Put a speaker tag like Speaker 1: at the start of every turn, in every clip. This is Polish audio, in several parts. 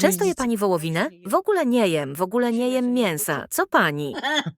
Speaker 1: Często je pani wołowinę? W ogóle nie jem, w ogóle nie jem mięsa. Co pani?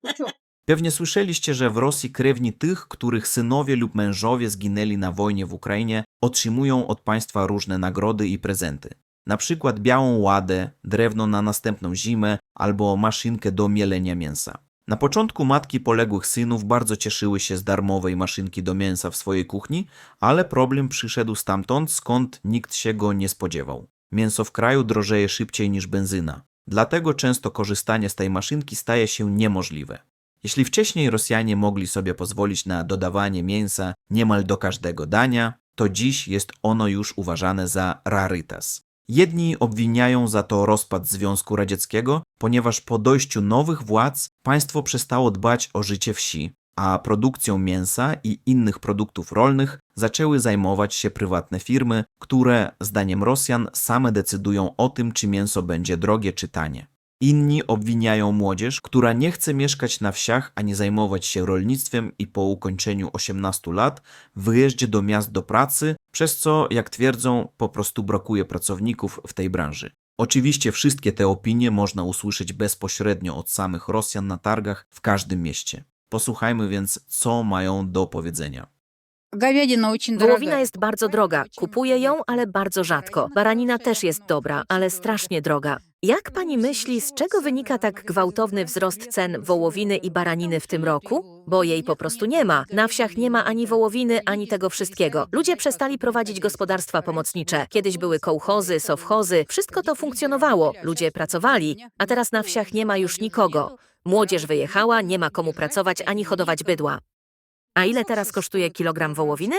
Speaker 2: Pewnie słyszeliście, że w Rosji krewni tych, których synowie lub mężowie zginęli na wojnie w Ukrainie, otrzymują od państwa różne nagrody i prezenty. Na przykład białą ładę, drewno na następną zimę albo maszynkę do mielenia mięsa. Na początku matki poległych synów bardzo cieszyły się z darmowej maszynki do mięsa w swojej kuchni, ale problem przyszedł stamtąd, skąd nikt się go nie spodziewał. Mięso w kraju drożeje szybciej niż benzyna. Dlatego często korzystanie z tej maszynki staje się niemożliwe. Jeśli wcześniej Rosjanie mogli sobie pozwolić na dodawanie mięsa niemal do każdego dania, to dziś jest ono już uważane za rarytas. Jedni obwiniają za to rozpad Związku Radzieckiego, ponieważ po dojściu nowych władz państwo przestało dbać o życie wsi, a produkcją mięsa i innych produktów rolnych zaczęły zajmować się prywatne firmy, które, zdaniem Rosjan, same decydują o tym, czy mięso będzie drogie czy tanie. Inni obwiniają młodzież, która nie chce mieszkać na wsiach ani zajmować się rolnictwem i po ukończeniu 18 lat wyjeździe do miast do pracy, przez co, jak twierdzą, po prostu brakuje pracowników w tej branży. Oczywiście wszystkie te opinie można usłyszeć bezpośrednio od samych Rosjan na targach w każdym mieście. Posłuchajmy więc, co mają do powiedzenia.
Speaker 1: Wołowina jest bardzo droga. Kupuję ją, ale bardzo rzadko. Baranina też jest dobra, ale strasznie droga. Jak pani myśli, z czego wynika tak gwałtowny wzrost cen wołowiny i baraniny w tym roku? Bo jej po prostu nie ma. Na wsiach nie ma ani wołowiny, ani tego wszystkiego. Ludzie przestali prowadzić gospodarstwa pomocnicze. Kiedyś były kołchozy, sowchozy, wszystko to funkcjonowało. Ludzie pracowali, a teraz na wsiach nie ma już nikogo. Młodzież wyjechała, nie ma komu pracować ani hodować bydła. A ile teraz kosztuje kilogram wołowiny?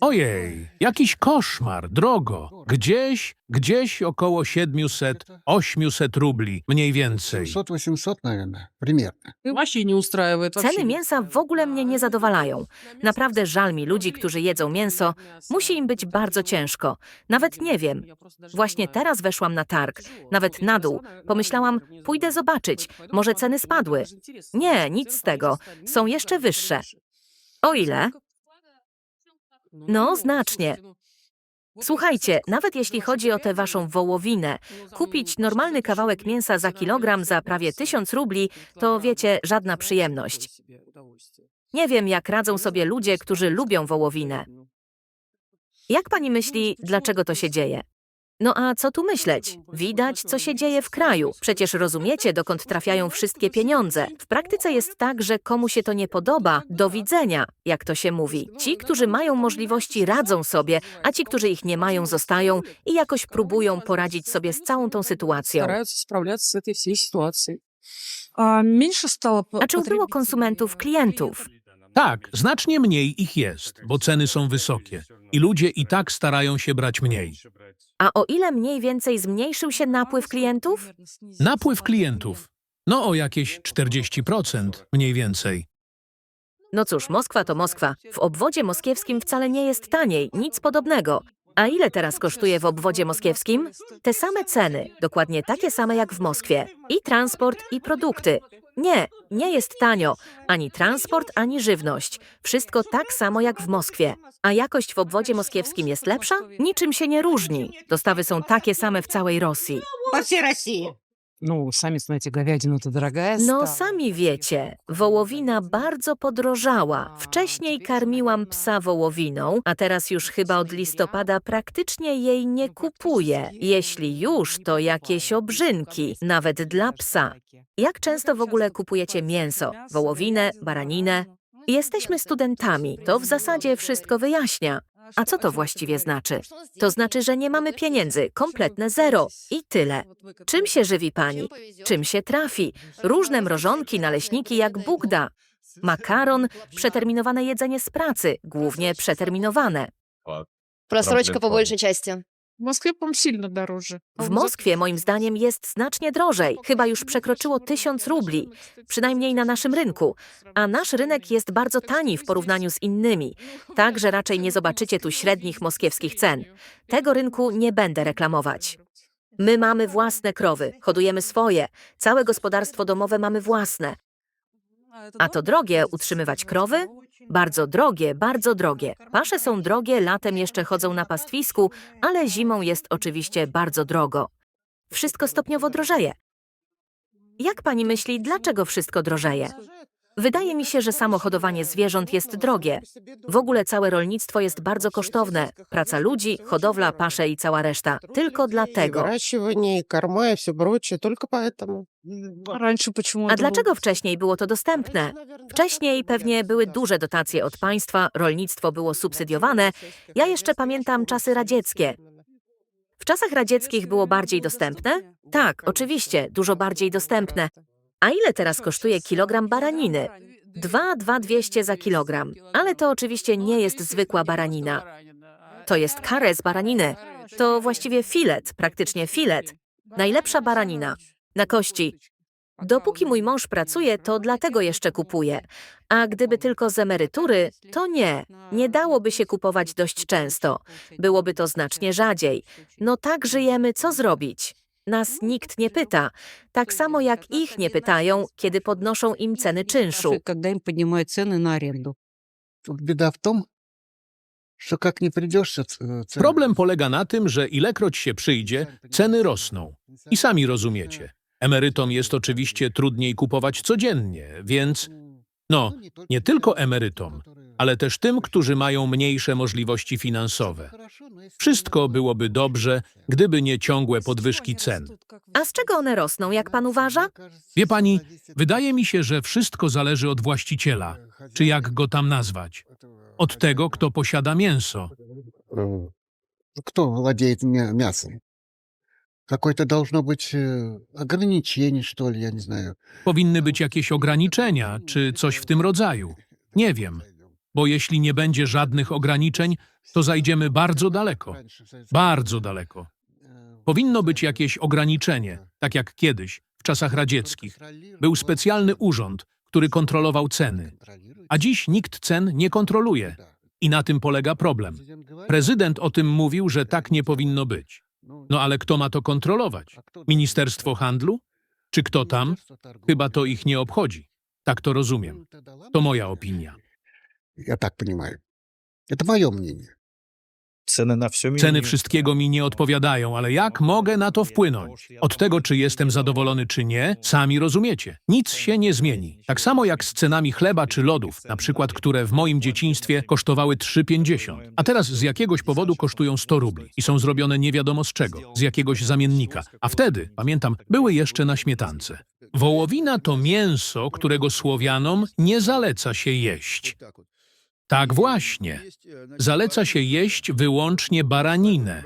Speaker 3: Ojej, jakiś koszmar, drogo. Gdzieś, gdzieś około 700-800 rubli, mniej więcej.
Speaker 4: 700-800, наверное, примерно.
Speaker 5: Вообще не устраивает. вообще
Speaker 1: Ceny
Speaker 5: не
Speaker 1: mięsa w ogóle mnie nie zadowalają. Naprawdę żal mi ludzi, którzy jedzą mięso. Musi im być bardzo ciężko. Nawet nie wiem. Właśnie teraz weszłam na targ, nawet na dół. Pomyślałam, pójdę zobaczyć, może ceny spadły. Nie, nic z tego. Są jeszcze wyższe. O ile? No, znacznie. Słuchajcie, nawet jeśli chodzi o tę waszą wołowinę, kupić normalny kawałek mięsa za kilogram za prawie tysiąc rubli, to wiecie, żadna przyjemność. Nie wiem, jak radzą sobie ludzie, którzy lubią wołowinę. Jak pani myśli, dlaczego to się dzieje? No a co tu myśleć? Widać, co się dzieje w kraju. Przecież rozumiecie, dokąd trafiają wszystkie pieniądze. W praktyce jest tak, że komu się to nie podoba, do widzenia, jak to się mówi. Ci, którzy mają możliwości, radzą sobie, a ci, którzy ich nie mają, zostają i jakoś próbują poradzić sobie z całą tą sytuacją. A czy
Speaker 5: było
Speaker 1: konsumentów, klientów?
Speaker 3: Tak, znacznie mniej ich jest, bo ceny są wysokie. I ludzie i tak starają się brać mniej.
Speaker 1: A o ile mniej więcej zmniejszył się napływ klientów?
Speaker 3: Napływ klientów. No o jakieś 40% mniej więcej.
Speaker 1: No cóż, Moskwa to Moskwa. W obwodzie moskiewskim wcale nie jest taniej, nic podobnego. A ile teraz kosztuje w obwodzie moskiewskim? Te same ceny, dokładnie takie same jak w Moskwie. I transport, i produkty. Nie, nie jest tanio. Ani transport, ani żywność. Wszystko tak samo jak w Moskwie. A jakość w obwodzie moskiewskim jest lepsza? Niczym się nie różni. Dostawy są takie same w całej Rosji.
Speaker 6: По всей России.
Speaker 5: Ну, сами знаете, говядина-то дорогая
Speaker 1: No
Speaker 5: стала.
Speaker 1: sami wiecie, wołowina bardzo podrożała. Wcześniej karmiłam psa wołowiną, a teraz już chyba od listopada praktycznie jej nie kupuję. Jeśli już, to jakieś obrzynki, nawet dla psa. Jak często w ogóle kupujecie mięso? Wołowinę, baraninę? Jesteśmy studentami, to w zasadzie wszystko wyjaśnia. A co to właściwie znaczy? To znaczy, że nie mamy pieniędzy, kompletne zero i tyle. Czym się żywi pani? Czym się trafi? Różne mrożonki, naleśniki jak Bóg da. Makaron, przeterminowane jedzenie z pracy, głównie przeterminowane.
Speaker 7: Просрочка по большей части.
Speaker 5: В Москве, по-моему, сильно дороже.
Speaker 1: W Moskwie moim zdaniem jest znacznie drożej, chyba już przekroczyło tysiąc rubli, przynajmniej na naszym rynku. A nasz rynek jest bardzo tani w porównaniu z innymi, tak że raczej nie zobaczycie tu średnich moskiewskich cen. Tego rynku nie będę reklamować. My mamy własne krowy, hodujemy swoje, całe gospodarstwo domowe mamy własne. A to drogie utrzymywać krowy? bardzo drogie, bardzo drogie. Pasze są drogie, latem jeszcze chodzą na pastwisku, ale zimą jest oczywiście bardzo drogo. Wszystko stopniowo drożeje. Jak pani myśli, dlaczego wszystko drożeje? Wydaje mi się, że samo hodowanie zwierząt jest drogie. W ogóle całe rolnictwo jest bardzo kosztowne. Praca ludzi, hodowla, pasze i cała reszta. Tylko
Speaker 8: И
Speaker 1: dlatego.
Speaker 8: выращивание, и корма, и все прочее. Только поэтому.
Speaker 5: Раньше почему
Speaker 1: A
Speaker 5: это
Speaker 1: dlaczego
Speaker 5: было?
Speaker 1: wcześniej było to dostępne? Wcześniej pewnie były duże dotacje od państwa, rolnictwo było subsydiowane. Ja jeszcze pamiętam czasy radzieckie. W czasach radzieckich było bardziej dostępne? Tak, oczywiście, dużo bardziej dostępne. a ile teraz kosztuje kilogram baraniny? 2, 2 200 za kilogram. Ale to oczywiście nie jest zwykła baranina. To jest kare z baraniny. To właściwie filet, praktycznie filet. Najlepsza baranina. Na kości. Dopóki mój mąż pracuje, to dlatego jeszcze kupuję. A gdyby tylko z emerytury, to nie. Nie dałoby się kupować dość często. Byłoby to znacznie rzadziej. No tak żyjemy, co zrobić? Nas nikt nie pyta. Tak samo jak ich nie pytają, kiedy podnoszą im ceny czynszu.
Speaker 5: Когда им поднимают цены на аренду.
Speaker 4: Тут беда в том, что как не придешься... ц- э, цены-
Speaker 3: Problem polega na tym, że ilekroć się przyjdzie, ceny rosną. I sami rozumiecie. Emerytom jest oczywiście trudniej kupować codziennie, więc no, nie tylko emerytom, ale też tym, którzy mają mniejsze możliwości finansowe. Wszystko byłoby dobrze, gdyby nie ciągłe podwyżki cen.
Speaker 1: A z czego one rosną, jak pan uważa?
Speaker 3: Wie pani, wydaje mi się, że wszystko zależy od właściciela, czy jak go tam nazwać. Od tego, kto posiada mięso.
Speaker 4: Э, Кто владеет мя- мясом? Какое-то должно быть э, ограничение, что ли, я не знаю.
Speaker 3: Powinny być jakieś ograniczenia, czy coś w tym rodzaju. Nie wiem, bo jeśli nie będzie żadnych ograniczeń, to zajdziemy bardzo daleko. Bardzo daleko. Powinno być jakieś ograniczenie, tak jak kiedyś, w czasach radzieckich. Był specjalny urząd, który kontrolował ceny. A dziś nikt cen nie kontroluje. I na tym polega problem. Prezydent o tym mówił, że tak nie powinno być. No ale kto ma to kontrolować? Ministerstwo Handlu? Czy kto tam? Chyba to ich nie obchodzi. Tak to rozumiem. To moja opinia.
Speaker 4: Я так понимаю. Это мое мнение.
Speaker 9: Ceny na
Speaker 3: Ceny wszystkiego mi nie odpowiadają, ale jak mogę na to wpłynąć? Od tego, czy jestem zadowolony, czy nie, sami rozumiecie. Nic się nie zmieni. Tak samo jak z cenami chleba czy lodów, na przykład, które w moim dzieciństwie kosztowały 3,50, a teraz z jakiegoś powodu kosztują 100 rubli i są zrobione nie wiadomo z czego, z jakiegoś zamiennika. A wtedy, pamiętam, były jeszcze na śmietance. Wołowina to mięso, którego Słowianom nie zaleca się jeść. Tak właśnie. Zaleca się jeść wyłącznie baraninę.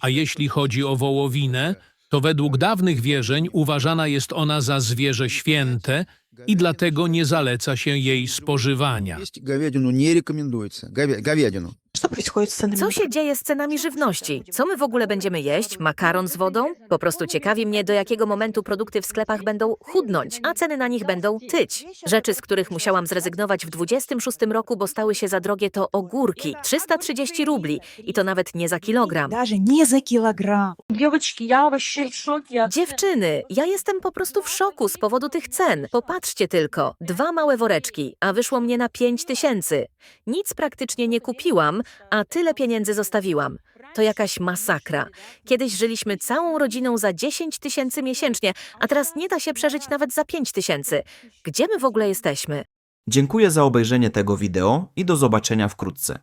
Speaker 3: A jeśli chodzi o wołowinę, to według dawnych wierzeń uważana jest ona za zwierzę święte i dlatego nie zaleca się jej spożywania.
Speaker 9: Говядину не рекомендуется. Говя- Говядину.
Speaker 1: Co się dzieje z cenami żywności? Co my w ogóle będziemy jeść? Makaron z wodą? Po prostu ciekawi mnie, do jakiego momentu produkty w sklepach będą chudnąć, a ceny na nich będą tyć. Rzeczy, z których musiałam zrezygnować w 26 roku, bo stały się za drogie, to ogórki. 330 rubli i to nawet nie za kilogram.
Speaker 5: Даже не за килограмм.
Speaker 1: Dziewczyny, ja jestem po prostu w szoku z powodu tych cen. Popatrzcie tylko, dwa małe woreczki, a wyszło mnie na pięć tysięcy. Nic praktycznie nie kupiłam, a tyle pieniędzy zostawiłam. To jakaś masakra. Kiedyś żyliśmy całą rodziną za 10 tysięcy miesięcznie, a teraz nie da się przeżyć nawet za 5 tysięcy. Gdzie my w ogóle jesteśmy?
Speaker 2: Dziękuję za obejrzenie tego wideo i do zobaczenia wkrótce.